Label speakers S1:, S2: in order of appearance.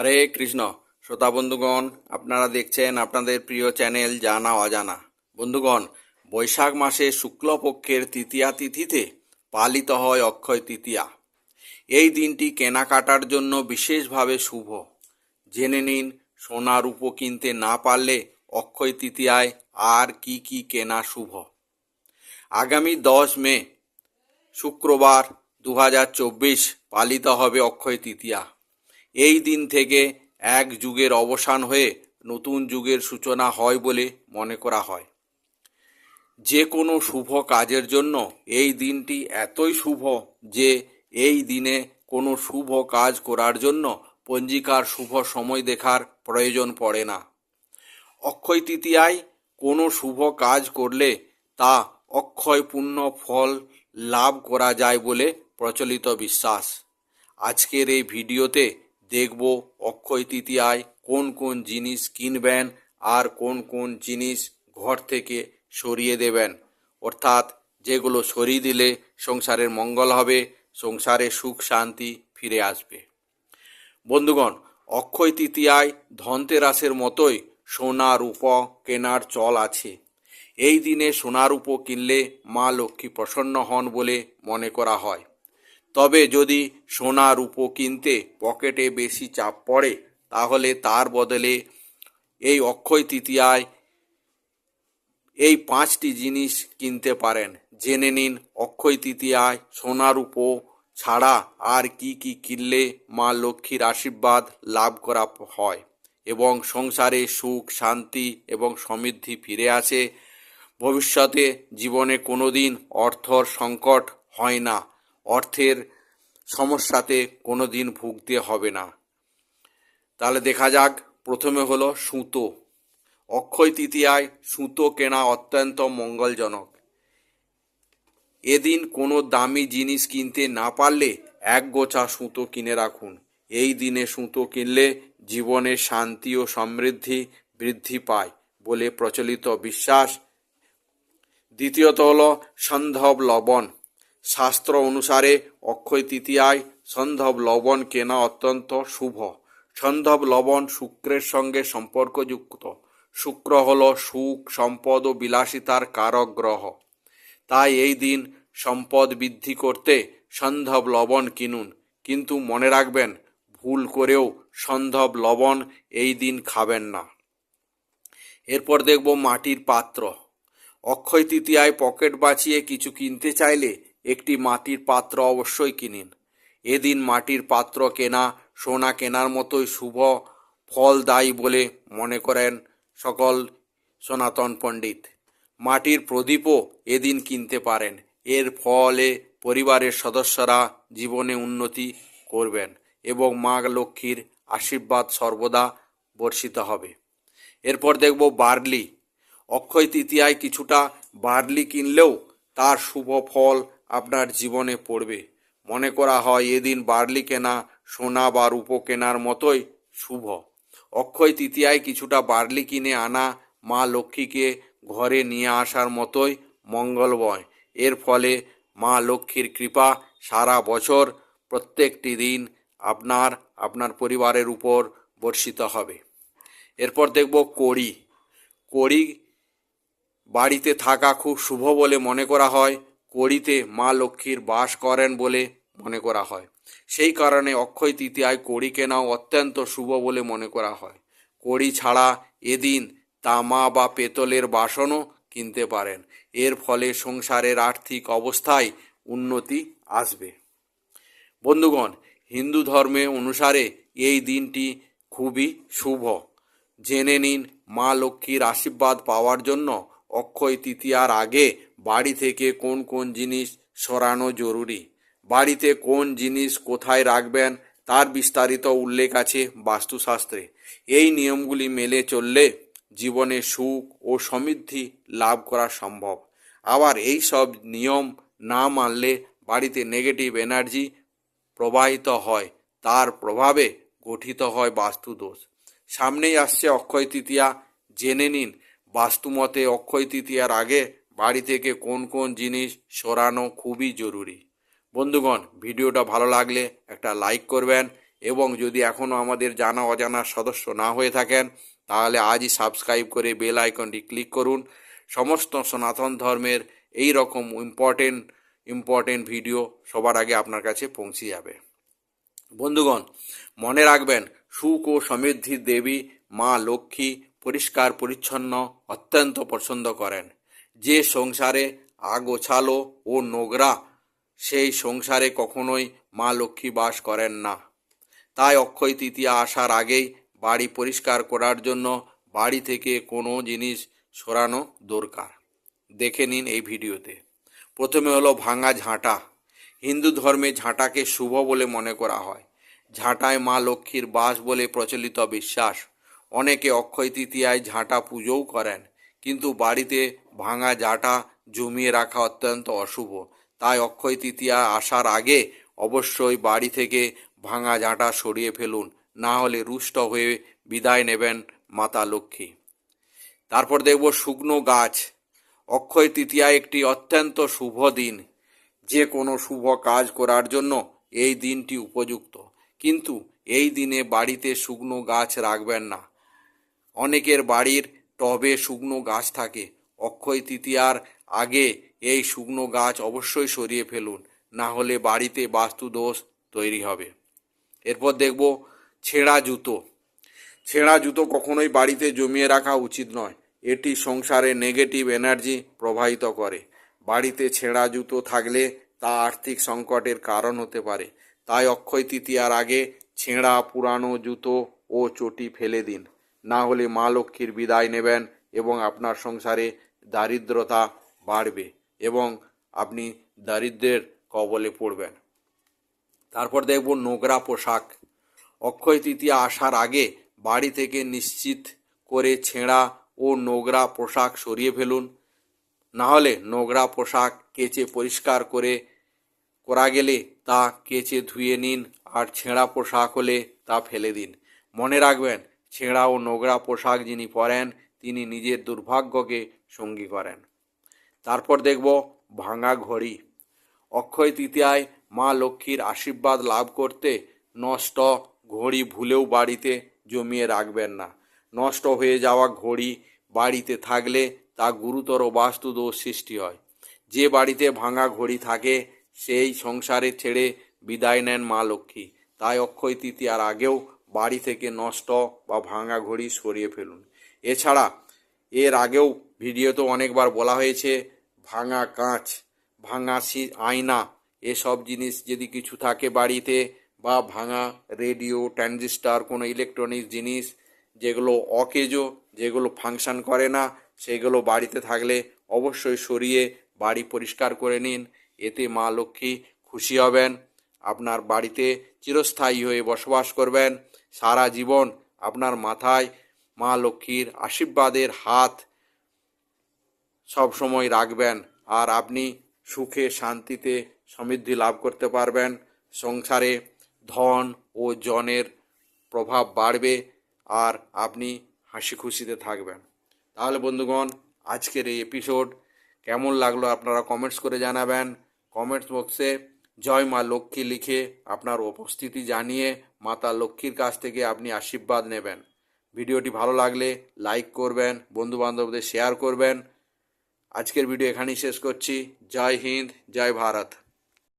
S1: হরে কৃষ্ণ। শ্রোতা বন্ধুগণ, আপনারা দেখছেন আপনাদের প্রিয় চ্যানেল জানা অজানা। বন্ধুগণ, বৈশাখ মাসে শুক্লপক্ষের তৃতীয়া তিথিতে পালিত হয় অক্ষয় তৃতীয়া। এই দিনটি কেনাকাটার জন্য বিশেষভাবে শুভ। জেনে নিন সোনা রূপো কিনতে না পারলে অক্ষয় তৃতীয়ায় আর কি কি কেনা শুভ। আগামী দশ মে, শুক্রবার দু হাজার চব্বিশ পালিত হবে অক্ষয় তৃতীয়া। এই দিন থেকে এক যুগের অবসান হয়ে নতুন যুগের সূচনা হয় বলে মনে করা হয়। যে কোনো শুভ কাজের জন্য এই দিনটি এতই শুভ যে এই দিনে কোনো শুভ কাজ করার জন্য পঞ্জিকার শুভ সময় দেখার প্রয়োজন পড়ে না। অক্ষয় তৃতীয়ায় কোনো শুভ কাজ করলে তা অক্ষয় পূর্ণ ফল লাভ করা যায় বলে প্রচলিত বিশ্বাস। আজকের এই ভিডিওতে দেখব অক্ষয় তৃতীয়ায় কোন কোন জিনিস কিনবেন আর কোন কোন জিনিস ঘর থেকে সরিয়ে দেবেন। অর্থাৎ যেগুলো সরিয়ে দিলে সংসারের মঙ্গল হবে, সংসারে সুখ শান্তি ফিরে আসবে। বন্ধুগণ, অক্ষয় তৃতীয়ায় ধনতেরাসের মতোই সোনা, রূপ কেনার চল আছে। এই দিনে সোনা, রূপ কিনলে মা লক্ষ্মী প্রসন্ন হন বলে মনে করা হয়। তবে যদি সোনা রূপো কিনতে পকেটে বেশি চাপ পড়ে, তাহলে তার বদলে এই অক্ষয় তৃতীয়ায় এই পাঁচটি জিনিস কিনতে পারেন। জেনে নিন, অক্ষয় তৃতীয়ায় সোনা রূপো ছাড়া আর কি কি কিনলে মা লক্ষ্মীর আশীর্বাদ লাভ করা হয় এবং সংসারে সুখ, শান্তি এবং সমৃদ্ধি ফিরে আসে? ভবিষ্যতে জীবনে কোনো দিন অর্থর সংকট হয় না। অর্থের সমস্যাতে কোনো দিন ভুগতে হবে না। তাহলে দেখা যাক, প্রথমে হলো সুতো। অক্ষয় তৃতীয়ায় সুতো কেনা অত্যন্ত মঙ্গলজনক। এদিন কোনো দামি জিনিস কিনতে না পারলে এক গোছা সুতো কিনে রাখুন। এই দিনে সুতো কিনলে জীবনে শান্তি ও সমৃদ্ধি বৃদ্ধি পায় বলে প্রচলিত বিশ্বাস। দ্বিতীয়ত হল সন্ধব লবণ। শাস্ত্র অনুসারে অক্ষয় তৃতীয়ায় সন্ধব লবণ কেনা অত্যন্ত শুভ। সন্ধব লবণ শুক্রের সঙ্গে সম্পর্কযুক্ত। শুক্র হল সুখ, সম্পদ ও বিলাসিতার কারক গ্রহ। তাই এই দিন সম্পদ বৃদ্ধি করতে সন্ধব লবণ কিনুন। কিন্তু মনে রাখবেন, ভুল করেও সন্ধব লবণ এই দিন খাবেন না। এরপর দেখব মাটির পাত্র। অক্ষয় তৃতীয়ায় পকেট বাঁচিয়ে কিছু কিনতে চাইলে একটি মাটির পাত্র অবশ্যই কিনিন। এদিন মাটির পাত্র কেনা, সোনা কেনার মতোই শুভ ফলদায়ী বলে মনে করেন সকল সনাতন পণ্ডিত। মাটির প্রদীপও এদিন কিনতে পারেন। এর ফলে পরিবারের সদস্যরা জীবনে উন্নতি করবেন এবং মা লক্ষ্মীর আশীর্বাদ সর্বদা বর্ষিত হবে। এরপর দেখব বার্লি। অক্ষয় তৃতীয়ায় কিছুটা বার্লি কিনলেও তার শুভ ফল আপনার জীবনে পড়বে। মনে করা হয় এদিন বার্লি কেনা সোনা বা রূপো কেনার মতোই শুভ। অক্ষয় তৃতীয়ায় কিছুটা বার্লি কিনে আনা মা লক্ষ্মীকে ঘরে নিয়ে আসার মতোই মঙ্গলময়। এর ফলে মা লক্ষ্মীর কৃপা সারা বছর প্রত্যেকটি দিন আপনার আপনার পরিবারের উপর বর্ষিত হবে। এরপর দেখব কড়ি। কড়ি বাড়িতে থাকা খুব শুভ বলে মনে করা হয়। কড়িতে মা লক্ষ্মীর বাস করেন বলে মনে করা হয়। সেই কারণে অক্ষয় তৃতীয়ায় কড়ি কেনাও অত্যন্ত শুভ বলে মনে করা হয়। কড়ি ছাড়া এদিন তামা বা পেতলের বাসনও কিনতে পারেন। এর ফলে সংসারের আর্থিক অবস্থায় উন্নতি আসবে। বন্ধুগণ, হিন্দু ধর্মে অনুসারে এই দিনটি খুবই শুভ। জেনে নিন, মা লক্ষ্মীর আশীর্বাদ পাওয়ার জন্য অক্ষয় তৃতীয়ার আগে বাড়ি থেকে কোন কোন জিনিস সরানো জরুরি? বাড়িতে কোন জিনিস কোথায় রাখবেন? তার বিস্তারিত উল্লেখ আছে বাস্তুশাস্ত্রে। এই নিয়মগুলি মেলে চললে জীবনে সুখ ও সমৃদ্ধি লাভ করা সম্ভব। আবার এই সব নিয়ম না মানলে বাড়িতে নেগেটিভ এনার্জি প্রবাহিত হয়, তার প্রভাবে গঠিত হয় বাস্তুদোষ। সামনেই আসছে অক্ষয় তৃতীয়া। জেনে নিন, বাস্তুমতে অক্ষয় তৃতীয়ার আগে বাড়ি থেকে কোন কোন জিনিস সরানো খুবই জরুরি। বন্ধুগণ, ভিডিওটা ভালো লাগলে একটা লাইক করবেন এবং যদি এখনও আমাদের জানা অজানা সদস্য না হয়ে থাকেন, তাহলে আজই সাবস্ক্রাইব করে বেল আইকনটি ক্লিক করুন। সমস্ত সনাতন ধর্মের এই রকম ইম্পর্টেন্ট ইম্পর্টেন্ট ভিডিও সবার আগে আপনার কাছে পৌঁছে যাবে। বন্ধুগণ, মনে রাখবেন, সুখ ও সমৃদ্ধির দেবী মা লক্ষ্মী পরিষ্কার, পরিচ্ছন্ন অত্যন্ত পছন্দ করেন। যে সংসারে আগোছালো ও নোংরা, সেই সংসারে কখনোই মা লক্ষ্মী বাস করেন না। তাই অক্ষয় তৃতীয়া আসার আগেই বাড়ি পরিষ্কার করার জন্য বাড়ি থেকে কোনো জিনিস সরানো দরকার। দেখে নিন এই ভিডিওতে। প্রথমে হলো ভাঙা ঝাঁটা। হিন্দু ধর্মে ঝাঁটাকে শুভ বলে মনে করা হয়। ঝাঁটায় মা লক্ষ্মীর বাস বলে প্রচলিত বিশ্বাস। অনেকে অক্ষয় তৃতীয়ায় ঝাঁটা পুজোও করেন, কিন্তু বাড়িতে ভাঙা ঝাঁটা জমিয়ে রাখা অত্যন্ত অশুভ। তাই অক্ষয় তৃতীয়া আসার আগে অবশ্যই বাড়ি থেকে ভাঙা ঝাঁটা সরিয়ে ফেলুন, না হলে রুষ্ট হয়ে বিদায় নেবেন মাতা লক্ষ্মী। তারপর দেখব শুকনো গাছ। অক্ষয় তৃতীয়া একটি অত্যন্ত শুভ দিন। যে কোনো শুভ কাজ করার জন্য এই দিনটি উপযুক্ত। কিন্তু এই দিনে বাড়িতে শুকনো গাছ রাখবেন না। অনেকের বাড়ির টবে শুকনো গাছ থাকে। অক্ষয় তৃতীয়ার আগে এই শুকনো গাছ অবশ্যই সরিয়ে ফেলুন, না হলে বাড়িতে বাস্তু দোষ তৈরি হবে। এরপর দেখব ছেঁড়া জুতো। ছেঁড়া জুতো কখনোই বাড়িতে জমিয়ে রাখা উচিত নয়। এটি সংসারে নেগেটিভ এনার্জি প্রবাহিত করে। বাড়িতে ছেঁড়া জুতো থাকলে তা আর্থিক সংকটের কারণ হতে পারে। তাই অক্ষয় তৃতীয়ার আগে ছেঁড়া, পুরানো জুতো ও চটি ফেলে দিন। না হলে মা লক্ষ্মীর বিদায় নেবেন এবং আপনার সংসারে দারিদ্রতা বাড়বে এবং আপনি দারিদ্রের কবলে পড়বেন। তারপর দেখব নোংরা পোশাক। অক্ষয় তৃতীয়া আসার আগে বাড়ি থেকে নিশ্চিত করে ছেঁড়া ও নোংরা পোশাক সরিয়ে ফেলুন। না হলে নোংরা পোশাক কেচে পরিষ্কার করে করা গেলে তা কেচে ধুয়ে নিন আর ছেঁড়া পোশাক হলে তা ফেলে দিন। মনে রাখবেন, ছেঁড়া ও নোংরা পোশাক যিনি পরেন, তিনি নিজের দুর্ভাগ্যকে সঙ্গী করেন। তারপর দেখব ভাঙা ঘড়ি। অক্ষয় তৃতীয়ায় মা লক্ষ্মীর আশীর্বাদ লাভ করতে নষ্ট ঘড়ি ভুলেও বাড়িতে জমিয়ে রাখবেন না। নষ্ট হয়ে যাওয়া ঘড়ি বাড়িতে থাকলে তা গুরুতর বাস্তুদোষ সৃষ্টি হয়। যে বাড়িতে ভাঙা ঘড়ি থাকে, সেই সংসারে ছেড়ে বিদায় নেন মা লক্ষ্মী। তাই অক্ষয় তৃতীয়ার আগেও বাড়ি থেকে নষ্ট বা ভাঙা ঘড়ি সরিয়ে ফেলুন। এছাড়া এর আগেও ভিডিওতে অনেকবার বলা হয়েছে, ভাঙা কাঁচ, ভাঙা সি- আয়না, এসব জিনিস যদি কিছু থাকে বাড়িতে বা ভাঙা রেডিও, ট্রানজিস্টার, কোনো ইলেকট্রনিক্স জিনিস যেগুলো অকেজো, যেগুলো ফাংশন করে না, সেগুলো বাড়িতে থাকলে অবশ্যই সরিয়ে বাড়ি পরিষ্কার করে নিন। এতে মা লক্ষ্মী খুশি হবেন, আপনার বাড়িতে চিরস্থায়ী হয়ে বসবাস করবেন, সারা জীবন আপনার মাথায় মা লক্ষ্মীর আশীর্বাদের হাত সব সময় রাখবেন আর আপনি সুখে শান্তিতে সমৃদ্ধি লাভ করতে পারবেন। সংসারে ধন ও জনের প্রভাব বাড়বে আর আপনি হাসি খুশিতে থাকবেন। তাহলে বন্ধুগণ, আজকের এই এপিসোড কেমন লাগল আপনারা কমেন্টস করে জানাবেন। কমেন্টস বক্সে জয় মা লক্ষ্মী লিখে আপনার উপস্থিতি জানিয়ে মাতা লক্ষ্মীর কাছ থেকে আপনি আশীর্বাদ নেবেন। ভিডিওটি ভালো লাগলে লাইক করবেন, বন্ধুবান্ধবদের শেয়ার করবেন। আজকের ভিডিও এখানেই শেষ করছি। জয় হিন্দ, জয় ভারত।